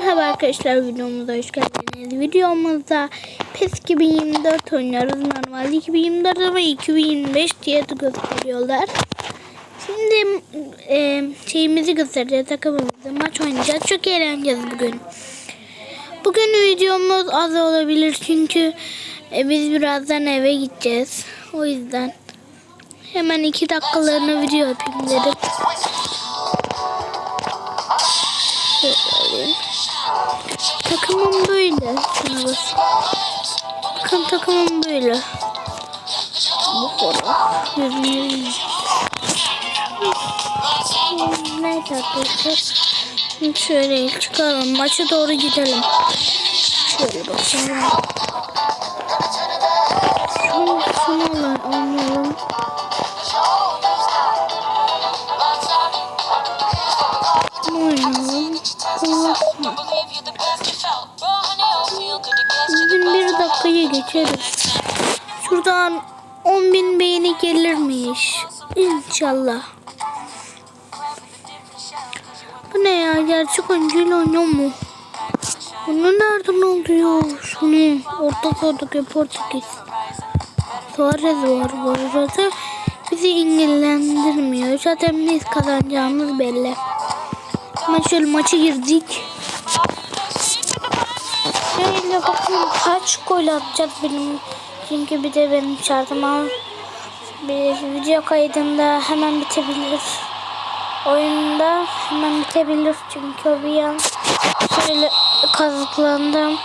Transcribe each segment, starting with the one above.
Merhaba arkadaşlar videomuza hoş geldiniz. Videomuzda PES 2024 oynuyoruz. Normal 2024 ama 2025 diye de gösteriyorlar. Şimdi e, şeyimizi göstereceğiz takımımızı. Maç oynayacağız. Çok eğleneceğiz bugün. Bugün videomuz az olabilir çünkü e, biz birazdan eve gideceğiz. O yüzden hemen iki dakikalığına video yapayım dedim. Şöyle alayım. Takımım böyle. Şuna bas. Bakın takımım böyle. Bu fotoğraf. Yüzünü Neyse arkadaşlar. Şimdi şöyle çıkalım. Maça doğru gidelim. Şöyle bakalım. Şunu, şunu. Geçeriz. Şuradan 10 bin beğeni gelirmiş. İnşallah. Bu ne ya? Gerçek oyuncuyla oynuyor mu? Bunu nereden oluyor? Şunu orta sahadaki Portekiz. Suarez var bu arada. Bizi ilgilendirmiyor. Zaten biz kazanacağımız belli. Hemen şöyle maçı girdik. Şöyle bakın kaç gol atacak benim. Çünkü bir de benim şartım ama bir video kaydında hemen bitebilir. Oyunda hemen bitebilir çünkü bir an şöyle kazıklandım.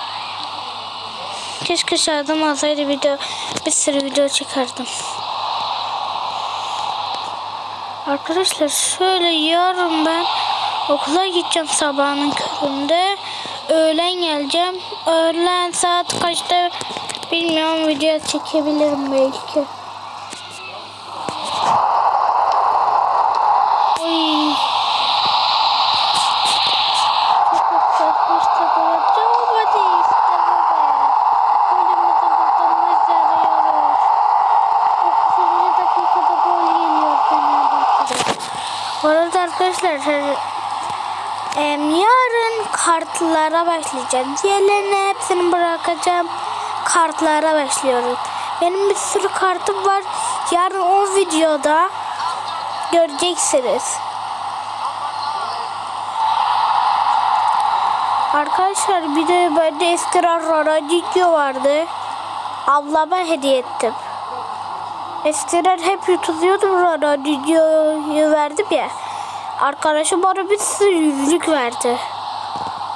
Keşke şartım olsaydı video bir sürü video çekerdim. Arkadaşlar şöyle yarın ben okula gideceğim sabahın köründe. Öğlen geleceğim. Öğlen saat kaçta bilmiyorum video çekebilirim belki. Oy. Çok saçmışta koyacağım ama hadi işte bu be. Golümüzü bulduğumuz yarıyoruz. 9. dakikada gol geliyor Fenerbahçe'de. Bu arada arkadaşlar yarın kartlara başlayacağım. Diğerlerini hepsini bırakacağım. Kartlara başlıyoruz. Benim bir sürü kartım var. Yarın o videoda göreceksiniz. Arkadaşlar bir de bende eski Ronaldinho vardı. Ablama hediye ettim. Eskiden hep yutuluyordum Ronaldinho'yu verdim ya. Arkadaşım bana bir sürü yüzlük verdi.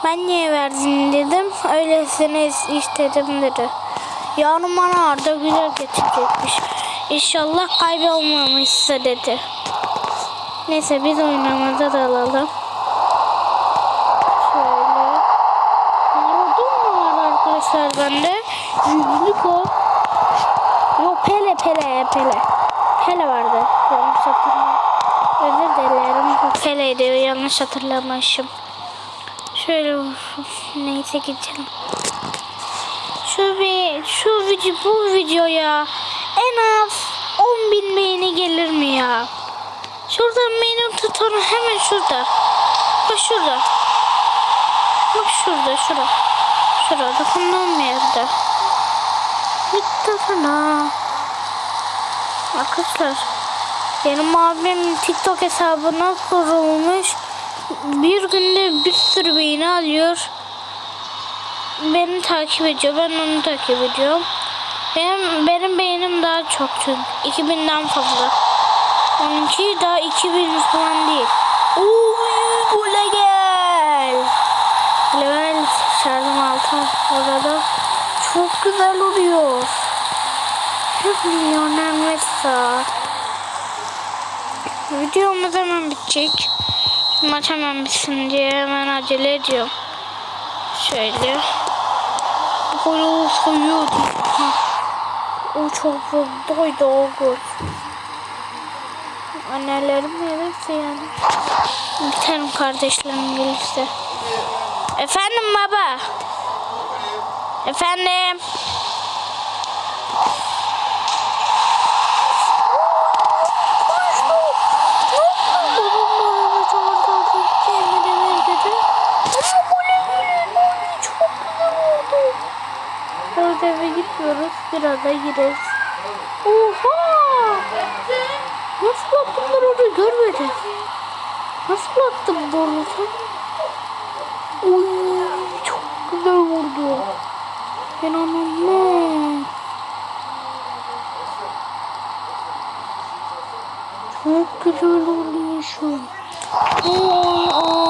Ben niye verdin dedim. Öylesine istedim dedi. Yarın bana Arda Güler getirecekmiş. İnşallah kaybolmamışsa dedi. Neyse biz oynamada dalalım. Şöyle. Maradona var arkadaşlar bende. Yüzlük o. Yok Pele Pele Pele. Pele vardı. Yanlış hatırlamıyorum. Özür dilerim. Bu Pele'ydi. Yanlış hatırlamışım. Şöyle neyse geçelim. Şu bir şu video bu videoya en az 10 bin beğeni gelir mi ya? Şuradan benim tutanı hemen şurada. Bak şurada. Bak şurada şurada. Şurada dokunduğum yerde. Bitti sana. Arkadaşlar benim abim TikTok hesabına kurulmuş. Bir günde bir sürü beğeni alıyor. Beni takip ediyor. Ben onu takip ediyorum. Benim, benim beğenim daha çok çünkü. 2000'den fazla. Onunki daha 2000 falan değil. Uuu gole gel. Level şarjım altı orada. Çok güzel oluyor. Hep milyoner Messi. Videomuz hemen bitecek. Maç hemen bitsin diye hemen acele ediyorum. Şöyle. Bu golü sayıyordu. O çok zorlaydı o gol. Annelerim gelirse yani. Biterim kardeşlerim gelirse. Efendim baba. Efendim. Babam bana çağırdı. Kendine ver dedi. Ama golü Biz eve gitmiyoruz. Birazdan gireriz. Oha! Nasıl attım ben onu görmedim. Nasıl attım bu arada? Oy, çok güzel vurdu. Ben anlamam. Çok güzel oluyor şu. Oo, aa,